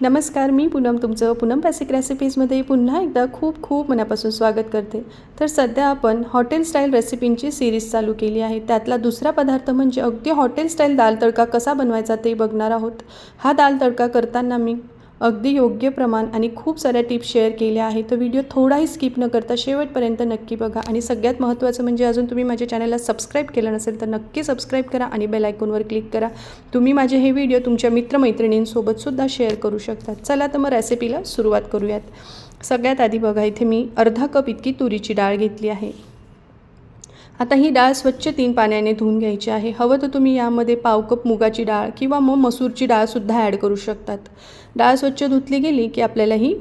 नमस्कार मी पूनम तुमचं पूनम बेसिक रेसिपीजमध्ये पुन्हा एकदा खूप खूप मनापासून स्वागत करते. तर सध्या आपण हॉटेल स्टाईल रेसिपींची सिरीज चालू केली आहे. त्यातला दुसरा पदार्थ म्हणजे अगदी हॉटेल स्टाईल दाल तडका कसा बनवायचा ते बघणार आहोत. हा दाल तडका करताना मी अगदी योग्य प्रमाण आणि खूप साऱ्या टिप्स शेअर केल्या आहेत. तर व्हिडिओ थोडाही स्किप न करता शेवटपर्यंत नक्की बघा. आणि सगळ्यात महत्त्वाचं म्हणजे अजून तुम्ही माझ्या चॅनलला सबस्क्राईब केलं नसेल तर नक्की सबस्क्राईब करा आणि बेल आयकॉनवर क्लिक करा. तुम्ही माझे हे व्हिडिओ तुमच्या मित्रमैत्रिणींसोबतसुद्धा शेअर करू शकता. चला तर मग रेसिपीला सुरुवात करूयात. सगळ्यात आधी बघा इथे मी अर्धा कप इतकी तुरीची डाळ घेतली आहे. आता ही डाळ स्वच्छ तीन पाण्याने धुवून घ्यायची आहे. हवं तर तुम्ही यामध्ये पाव कप मुगाची डाळ किंवा मग मसूरची डाळसुद्धा ॲड करू शकतात. डाळ स्वच्छ धुतली गेली की आपल्याला ही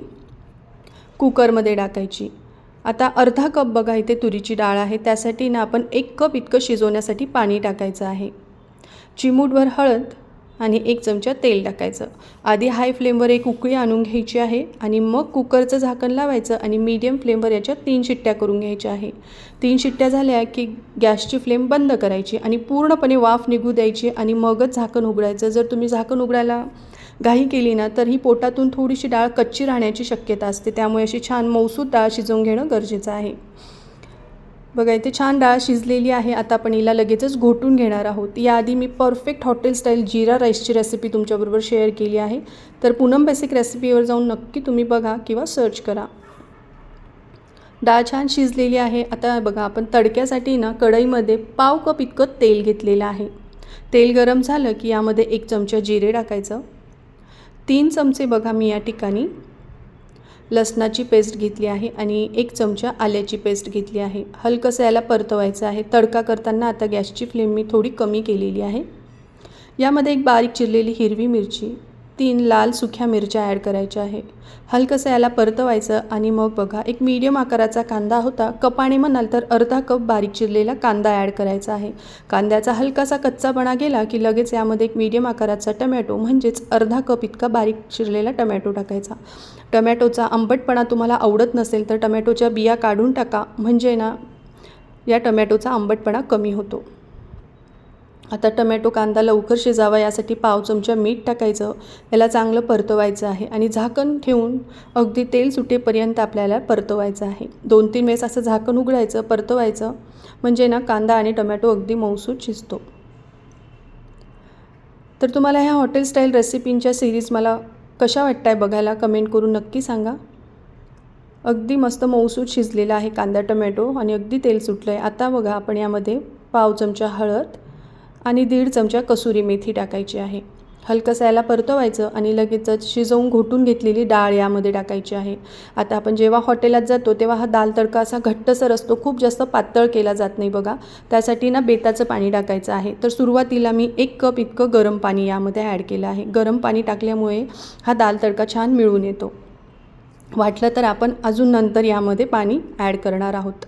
कुकरमध्ये टाकायची. आता अर्धा कप बघा इथे तुरीची डाळ आहे. त्यासाठी ना आपण एक कप इतकं शिजवण्यासाठी पाणी टाकायचं आहे. चिमूटभर हळद आणि एक चमचा तेल टाकायचं. आधी हाय फ्लेमवर एक उकळी आणून घ्यायची आहे आणि मग कुकरचं झाकण लावायचं आणि मीडियम फ्लेमवर याच्यात तीन शिट्ट्या करून घ्यायच्या आहे. तीन शिट्ट्या झाल्या की गॅसची फ्लेम बंद करायची आणि पूर्णपणे वाफ निघू द्यायची आणि मगच झाकण उघडायचं. जर तुम्ही झाकण उघडायला घाई केली ना तर ही पोटातून थोडीशी डाळ कच्ची राहण्याची शक्यता असते. त्यामुळे अशी छान मौसूद डाळ शिजवून घेणं गरजेचं आहे. बघा इथे छान डाळ शिजलेली आहे. आता आपण हिला लगेचच घोटून घेणार आहोत. याआधी मी परफेक्ट हॉटेल स्टाईल जिरा राईसची रेसिपी तुमच्याबरोबर शेअर केली आहे. तर पूनम बेसिक रेसिपीवर जाऊन नक्की तुम्ही बघा किंवा सर्च करा. डाळ छान शिजलेली आहे. आता बघा आपण तडक्यासाठी ना कढईमध्ये पाव कप इतकं तेल घेतलेलं आहे. तेल गरम झालं की यामध्ये एक चमचा जिरे टाकायचं. तीन चमचे बघा मी या ठिकाणी लसणाची पेस्ट घेतली आहे आणि एक चमचा आल्याची पेस्ट घेतली आहे. हलकंसं याला परतवायचं आहे. तडका करताना आता गॅसची फ्लेम मी थोडी कमी केलेली आहे. यामध्ये एक बारीक चिरलेली हिरवी मिरची तीन लाल सुख्या मिरच्या ॲड करायच्या आहे. हलकंसं याला परतवायचं आणि मग बघा एक मीडियम आकाराचा कांदा होता. कपाने म्हणाल तर अर्धा कप बारीक चिरलेला कांदा ॲड करायचा आहे. कांद्याचा हलकासा कच्चापणा गेला की लगेच यामध्ये एक मीडियम आकाराचा टमॅटो म्हणजेच अर्धा कप इतका बारीक चिरलेला टमॅटो टाकायचा. टमॅटोचा आंबटपणा तुम्हाला आवडत नसेल तर टमॅटोच्या बिया काढून टाका. म्हणजे ना या टमॅटोचा आंबटपणा कमी होतो. आता टमॅटो कांदा लवकर शिजावा यासाठी पाव चमचा मीठ टाकायचं. याला चांगलं परतवायचं आहे आणि झाकण ठेवून अगदी तेल सुटेपर्यंत आपल्याला परतवायचं आहे. दोन तीन वेळेस असं झाकण उघडायचं परतवायचं म्हणजे ना कांदा आणि टमॅटो अगदी मऊसूत शिजतो. तर तुम्हाला ह्या हॉटेल स्टाईल रेसिपींच्या सिरीज मला कशा वाटत आहे बघायला कमेंट करून नक्की सांगा. अगदी मस्त मऊसूत शिजलेला आहे कांदा टमॅटो आणि अगदी तेल सुटलं आहे आता बघा आपण यामध्ये पाव चमचा हळद आणि दीड चमचा कसुरी मेथी टाकायची आहे. हलकंसं याला परतवायचं आणि लगेचच शिजवून घोटून घेतलेली डाळ यामध्ये टाकायची आहे. आता आपण जेव्हा हॉटेलात जातो तेव्हा हा दाल तडका असा घट्टसर असतो खूप जास्त पातळ केला जात नाही बघा. त्यासाठी ना बेताचं पाणी टाकायचं आहे. तर सुरुवातीला मी एक कप इतकं गरम पाणी यामध्ये ॲड केलं आहे. गरम पाणी टाकल्यामुळे हा दाल तडका छान मिळून येतो. वाटलं तर आपण अजून नंतर यामध्ये पाणी ॲड करणार आहोत.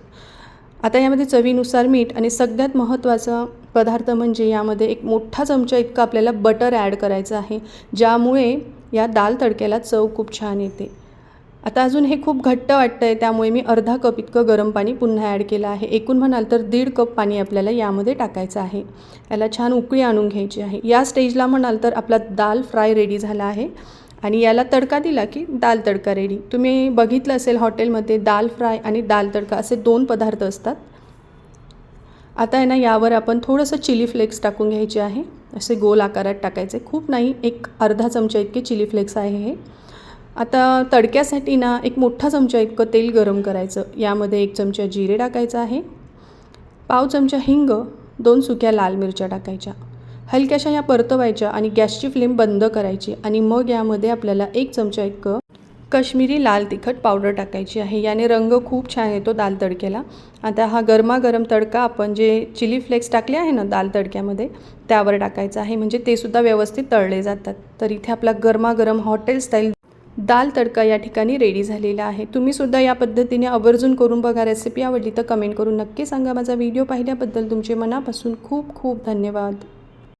आता यामध्ये चवीनुसार मीठ आणि सगळ्यात महत्त्वाचा पदार्थ म्हणजे यामध्ये एक मोठा चमचा इतका आपल्याला बटर ॲड करायचं आहे ज्यामुळे या दाल तडक्याला चव खूप छान येते. आता अजून हे खूप घट्ट वाटतं आहे त्यामुळे मी अर्धा कप इतकं गरम पाणी पुन्हा ॲड केलं आहे. एकूण म्हणाल तर दीड कप पाणी आपल्याला यामध्ये टाकायचं आहे. याला छान उकळी आणून घ्यायची आहे. या स्टेजला म्हणाल तर आपला दाल फ्राय रेडी झाला आहे. आणि याला तडका दिला की दाल तडका रेडी तुम्ही बघितलं असेल हॉटेलमध्ये दाल फ्राय आणि दाल तडका असे दोन पदार्थ असतात. आता आहे ना यावर आपण थोडंसं चिली फ्लेक्स टाकून घ्यायचे आहे. असे गोल आकारात टाकायचे. खूप नाही एक अर्धा चमचा इतके चिली फ्लेक्स आहे हे. आता तडक्यासाठी ना एक मोठा चमचा इतकं तेल गरम करायचं. यामध्ये एक चमचा जिरे टाकायचं आहे. पाव चमचा हिंग दोन सुक्या लाल मिरच्या टाकायच्या. हलक्याशा या परतवायच्या आणि गॅसची फ्लेम बंद करायची आणि मग यामध्ये आपल्याला एक चमचा एक कश्मीरी लाल तिखट पावडर टाकायची आहे. याने रंग खूप छान येतो दाल तडक्याला आता हा गरमागरम तडका आपण जे चिली फ्लेक्स टाकले आहे ना दाल तडक्यामध्ये त्यावर टाकायचं आहे. म्हणजे ते सुद्धा व्यवस्थित तळले जातात. तर इथे आपला गरमागरम हॉटेल स्टाईल दाल तडका या ठिकाणी रेडी झालेला आहे. तुम्ही सुद्धा या पद्धतीने आवर्जून करून बघा रेसिपी आवडली तर कमेंट करून नक्की सांगा. माझा व्हिडिओ पाहिल्याबद्दल तुमचे मनापासून खूप खूप धन्यवाद.